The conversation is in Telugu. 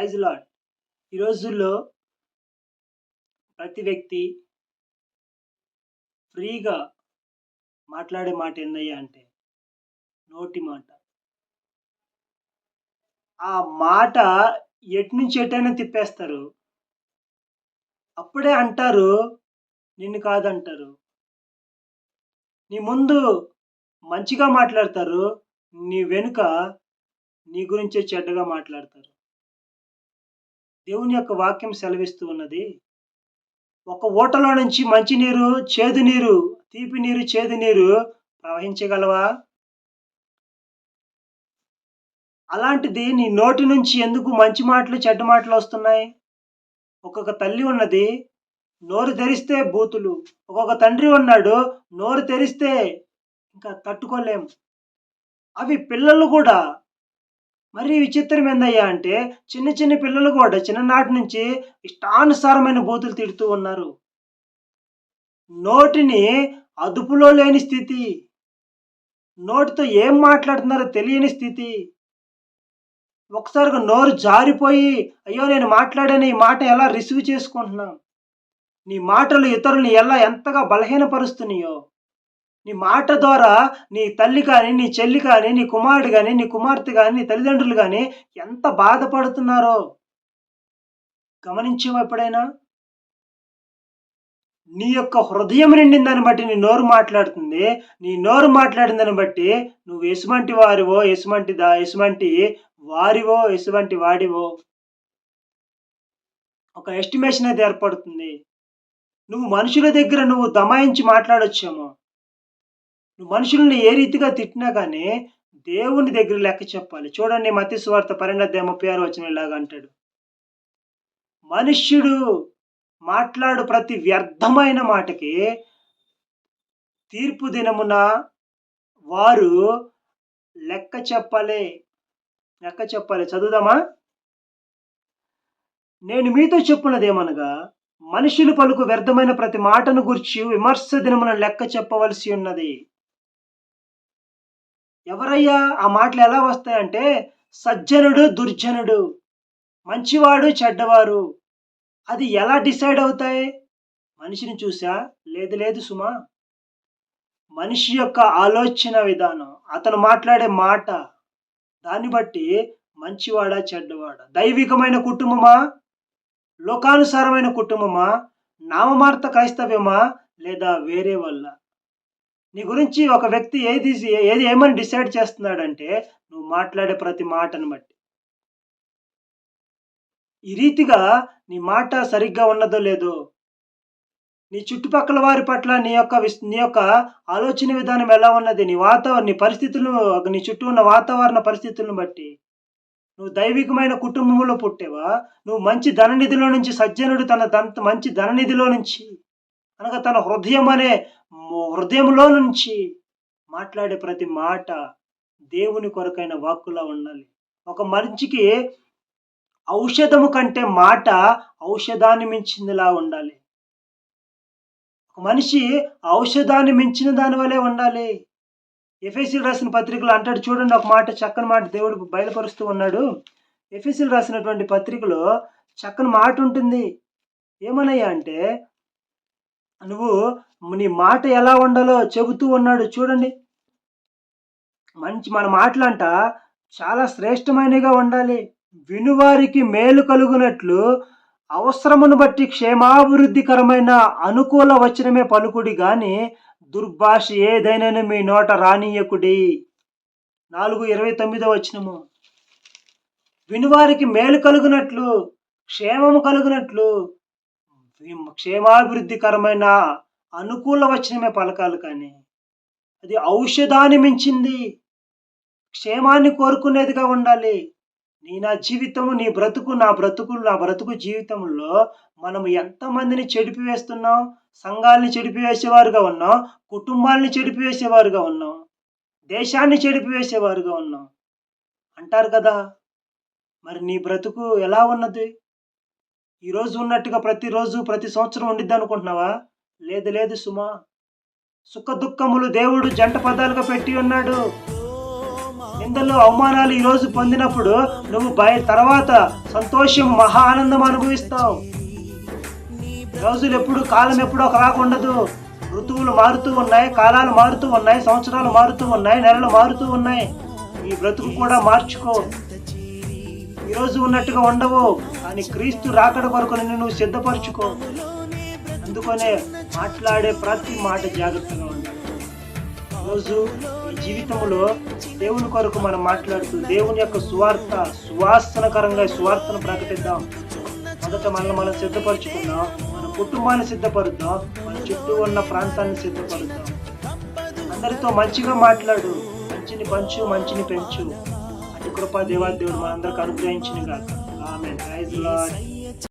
ప్రైజ్ లాడ్ ఈ రోజుల్లో ప్రతి వ్యక్తి ఫ్రీగా మాట్లాడే మాట ఏందయ్యా అంటే నోటి మాట. ఆ మాట ఎటు నుంచి ఎటైనా తిప్పేస్తారు. అప్పుడే అంటారు నిన్ను కాదంటారు. నీ ముందు మంచిగా మాట్లాడతారు నీ వెనుక నీ గురించే చెడ్డగా మాట్లాడతారు. దేవుని యొక్క వాక్యం సెలవిస్తూ ఉన్నది. ఒక ఊటలో నుంచి మంచినీరు చేదు నీరు తీపి నీరు చేదు నీరు ప్రవహించగలవా? అలాంటిది నీ నోటి నుంచి ఎందుకు మంచి మాటలు చెడ్డ మాటలు వస్తున్నాయి? ఒక్కొక్క తల్లి ఉన్నది నోరు తెరిస్తే బూతులు. ఒక్కొక్క తండ్రి ఉన్నాడు నోరు తెరిస్తే ఇంకా తట్టుకోలేం. అవి పిల్లలు కూడా మరి విచిత్రం ఏందయ్యా అంటే చిన్న చిన్న పిల్లలు కూడా చిన్ననాటి నుంచి ఇష్టానుసారమైన బూతులు తిడుతూ ఉన్నారు. నోటిని అదుపులో లేని స్థితి. నోటితో ఏం మాట్లాడుతున్నారో తెలియని స్థితి. ఒకసారిగా నోరు జారిపోయి అయ్యో నేను మాట్లాడాను ఈ మాట ఎలా రిసీవ్ చేసుకుంటున్నాం? నీ మాటలు ఇతరుల్ని ఎలా ఎంతగా బలహీనపరుస్తున్నాయో? నీ మాట ద్వారా నీ తల్లి కానీ నీ చెల్లి కానీ నీ కుమారుడు కానీ నీ కుమార్తె కానీ నీ తల్లిదండ్రులు కానీ ఎంత బాధపడుతున్నారో గమనించావు ఎప్పుడైనా? నీ యొక్క హృదయం నిండిన దాన్ని బట్టి నీ నోరు మాట్లాడుతుంది. నీ నోరు మాట్లాడిన దాన్ని బట్టి నువ్వు ఎసుమంటి వారివో ఎసుమంటి దా ఎసుమంటి వారివో ఎసుమంటి వాడివో ఒక ఎస్టిమేషన్ అయితే ఏర్పడుతుంది. నువ్వు మనుషుల దగ్గర నువ్వు దమాయించి మాట్లాడొచ్చేమో. నువ్వు మనుషుల్ని ఏ రీతిగా తిట్టినా కానీ దేవుని దగ్గర లెక్క చెప్పాలి. చూడండి మతి స్వార్థ పన్నెండు ముప్పై ఆరు వచ్చిన ఇలాగా అంటాడు. మనుష్యుడు మాట్లాడు ప్రతి వ్యర్థమైన మాటకి తీర్పు దినమున వారు లెక్క చెప్పాలి. లెక్క చెప్పాలి. చదువుదామా? నేను మీతో చెప్పున్నదేమనగా మనుషులు పలుకు వ్యర్థమైన ప్రతి మాటను గుర్చి విమర్శ దినమున లెక్క చెప్పవలసి ఉన్నది. ఎవరయ్యా? ఆ మాటలు ఎలా వస్తాయంటే సజ్జనుడు దుర్జనుడు మంచివాడు చెడ్డవారు. అది ఎలా డిసైడ్ అవుతాయి? మనిషిని చూసా లేదు లేదు సుమా. మనిషి యొక్క ఆలోచన విధానం అతను మాట్లాడే మాట దాన్ని బట్టి మంచివాడా చెడ్డవాడా? దైవికమైన కుటుంబమా? లోకానుసారమైన కుటుంబమా? నామమార్త క్రైస్తవ్యమా? లేదా వేరే వల్ల? నీ గురించి ఒక వ్యక్తి ఏది ఏది ఏమని డిసైడ్ చేస్తున్నాడంటే నువ్వు మాట్లాడే ప్రతి మాటను బట్టి. ఈ రీతిగా నీ మాట సరిగ్గా ఉన్నదో లేదో నీ చుట్టుపక్కల వారి పట్ల నీ యొక్క నీ యొక్క ఆలోచన విధానం ఎలా ఉన్నది నీ వాతావరణ నీ పరిస్థితులను నీ చుట్టూ ఉన్న వాతావరణ పరిస్థితులను బట్టి నువ్వు దైవికమైన కుటుంబంలో పుట్టేవా? నువ్వు మంచి ధననిధిలో నుంచి సజ్జనుడు తన దంత మంచి ధననిధిలో నుంచి అనగా తన హృదయం అనే హృదయంలో నుంచి మాట్లాడే ప్రతి మాట దేవుని కొరకైన వాక్కులా ఉండాలి. ఒక మనిషికి ఔషధము కంటే మాట ఔషధాన్ని మించిందిలా ఉండాలి. ఒక మనిషి ఔషధాన్ని మించిన దానివలే ఉండాలి. ఎఫ్ఎస్సీలు రాసిన పత్రికలు అంటాడు చూడండి ఒక మాట చక్కని మాట దేవుడు బయలుపరుస్తూ ఉన్నాడు. ఎఫ్ఎస్సీలు రాసినటువంటి పత్రికలో చక్కని మాట ఉంటుంది. ఏమనయ్యా అంటే నువ్వు నీ మాట ఎలా ఉండాలో చెబుతూ ఉన్నాడు. చూడండి. మంచి మన మాటలంట చాలా శ్రేష్టమైనగా ఉండాలి. వినువారికి మేలు కలుగునట్లు అవసరమును బట్టి క్షేమాభివృద్ధికరమైన అనుకూల వచనమే పలుకుడి గాని దుర్భాష ఏదైనా మీ నోట రానీయకుడి. నాలుగు ఇరవై తొమ్మిదో వచనము. వినువారికి మేలు కలుగునట్లు క్షేమము కలుగునట్లు క్షేమాభివృద్ధికరమైన అనుకూల వచనమే పలకాలు కానీ అది ఔషధాన్ని మించింది. క్షేమాన్ని కోరుకునేదిగా ఉండాలి. నీ నా జీవితము నీ బ్రతుకు నా బ్రతుకు నా బ్రతుకు జీవితంలో మనం ఎంతమందిని చెడిపివేస్తున్నాం సంఘాలని చెడిపివేసేవారుగా ఉన్నాం కుటుంబాలని చెడిపివేసేవారుగా ఉన్నాం దేశాన్ని చెడిపివేసేవారుగా ఉన్నాం. అంటారు కదా మరి నీ బ్రతుకు ఎలా ఉన్నది? ఈరోజు ఉన్నట్టుగా ప్రతిరోజు ప్రతి సంవత్సరం ఉండిద్ది అనుకుంటున్నావా? లేదు లేదు సుమా. సుఖ దుఃఖములు దేవుడు జంట పదాలుగా పెట్టి ఉన్నాడు. నిందలు అవమానాలు ఈరోజు పొందినప్పుడు నువ్వు భయ తర్వాత సంతోషం మహా ఆనందం అనుభవిస్తావు. రోజులు ఎప్పుడు కాలం ఎప్పుడు ఒకలాగా ఉండదు. ఋతువులు మారుతూ ఉన్నాయి కాలాలు మారుతూ ఉన్నాయి సంవత్సరాలు మారుతూ ఉన్నాయి నెలలు మారుతూ ఉన్నాయి. ఈ బ్రతుకు కూడా మార్చుకో. ఈ రోజు ఉన్నట్టుగా ఉండవు కానీ క్రీస్తు రాకడ కొరకు నిన్ను నువ్వు సిద్ధపరచుకో. అందుకనే మాట్లాడే ప్రతి మాట జాగ్రత్తగా ఉండాలి. రోజు ఈ జీవితంలో దేవుని కొరకు మనం మాట్లాడుతూ దేవుని యొక్క సువార్త సువాసనకరంగా సువార్తను ప్రకటిద్దాం. మొదట మనల్ని మనం సిద్ధపరచుకుందాం మన కుటుంబాన్ని సిద్ధపరుద్దాం మన చుట్టూ ఉన్న ప్రాంతాన్ని సిద్ధపరుద్దాం. అందరితో మంచిగా మాట్లాడు మంచిని పంచు మంచిని పెంచు. కృపా దేవాదేవుడు అందరికి అనుగ్రహించిన గాక. ఆమె ప్రైజ్ లాడ్